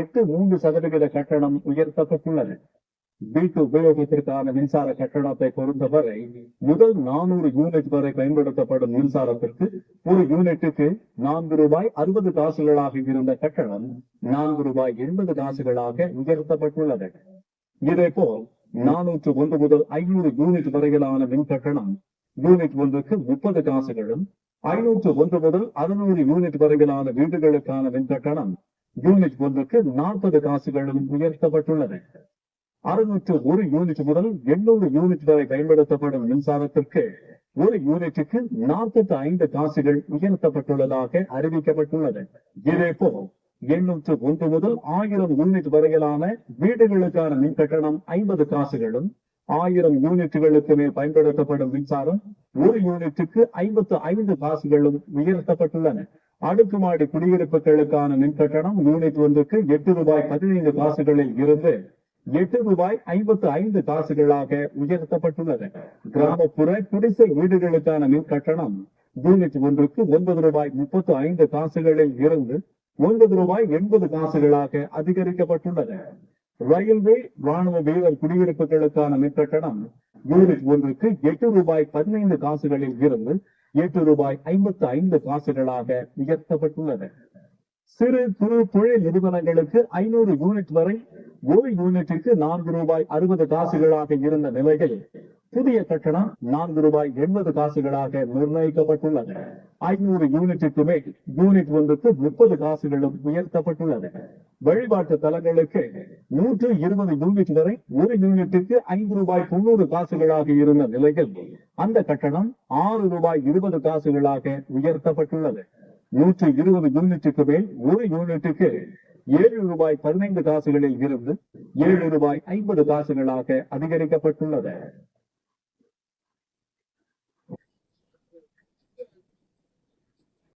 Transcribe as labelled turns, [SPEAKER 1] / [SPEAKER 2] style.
[SPEAKER 1] எட்டு மூன்று சதவிகித கட்டணம் உயர்த்தப்பட்டுள்ளது. வீட்டு உபயோகத்திற்கான மின்சார கட்டணத்தை பொறுத்தவரை முதல் நானூறு யூனிட் வரை பயன்படுத்தப்படும் மின்சாரத்திற்கு ஒரு யூனிட்டுக்கு நான்கு ரூபாய் அறுபது காசுகளாக இருந்த கட்டணம் நான்கு ரூபாய் எண்பது காசுகளாக உயர்த்தப்பட்டுள்ளது. இதேபோல் நானூற்று ஒன்று முதல் ஐநூறு யூனிட் வரையிலான மின் கட்டணம் யூனிட் ஒன்றுக்கு முப்பது காசுகளும் ஐநூற்று ஒன்று முதல் அறுநூறு யூனிட் வரையிலான வீடுகளுக்கான மின் கட்டணம் யூனிட் ஒன்றுக்கு நாற்பது காசுகளும் உயர்த்தப்பட்டுள்ளது. அறுநூற்று ஒரு யூனிட் முதல் எண்ணூறு யூனிட் வரை பயன்படுத்தப்படும் மின்சாரத்திற்கு ஒரு யூனிட்டுக்கு நாற்பத்தி ஐந்து காசுகள் உயர்த்தப்பட்டுள்ளதாக அறிவிக்கப்பட்டுள்ளது. இதேபோல் எண்ணூற்று ஒன்று முதல் ஆயிரம் யூனிட் வரையிலான வீடுகளுக்கான மின் கட்டணம் ஐம்பது காசுகளும் ஆயிரம் யூனிட்டுகளுக்கு மேல் பயன்படுத்தப்படும் மின்சாரம் ஒரு யூனிட்டுக்கு ஐம்பத்து ஐந்து காசுகளும் உயர்த்தப்பட்டுள்ளன. அடுக்குமாடி குடியிருப்புகளுக்கான மின் கட்டணம் யூனிட் ஒன்றுக்கு எட்டு ரூபாய் பதினைந்து காசுகளில் இருந்து எட்டு ரூபாய் ஐம்பத்து ஐந்து காசுகளாக உயர்த்தப்பட்டுள்ளது. கிராமப்புற குடிசை வீடுகளுக்கான மின் கட்டணம் யூனிட் ஒன்றுக்கு ஒன்பது ரூபாய் முப்பத்து ஐந்து காசுகளில் இருந்து ஒன்பது ரூபாய் எண்பது காசுகளாக அதிகரிக்கப்பட்டுள்ளது. ரயில்வே ராணுவ வீரர் குடியிருப்புகளுக்கான மின் கட்டணம் யூனிட் ஒன்றுக்கு எட்டு ரூபாய் பதினைந்து காசுகளில் இருந்து எட்டு ரூபாய் ஐம்பத்து ஐந்து காசுகளாக உயர்த்தப்பட்டுள்ளது. சிறு குறு தொழில் நிறுவனங்களுக்கு ஐநூறு யூனிட் வரை ஒரு யூனிட்டுக்கு நான்கு ரூபாய் அறுபது காசுகளாக இருந்த நிலையில் புதிய கட்டணம் நான்கு ரூபாய் எண்பது காசுகளாக நிர்ணயிக்கப்பட்டுள்ளது. ஐநூறு யூனிட்டுக்கு மேல் யூனிட் ஒன்றுக்கு முப்பது காசுகளும் உயர்த்தப்பட்டுள்ளது. வழிபாட்டு தலங்களுக்கு நூற்று இருபது யூனிட் வரை ஒரு யூனிட்டுக்கு ஐந்து ரூபாய் தொண்ணூறு காசுகளாக இருந்த நிலையில் அந்த கட்டணம் ஆறு ரூபாய் இருபது காசுகளாக உயர்த்தப்பட்டுள்ளது. நூற்று இருபது யூனிட்டுக்கு மேல் ஒரு யூனிட்டுக்கு ஏழு ரூபாய் பதினைந்து காசுகளில் இருந்து ஏழு ரூபாய் ஐம்பது காசுகளாக அதிகரிக்கப்பட்டுள்ளது.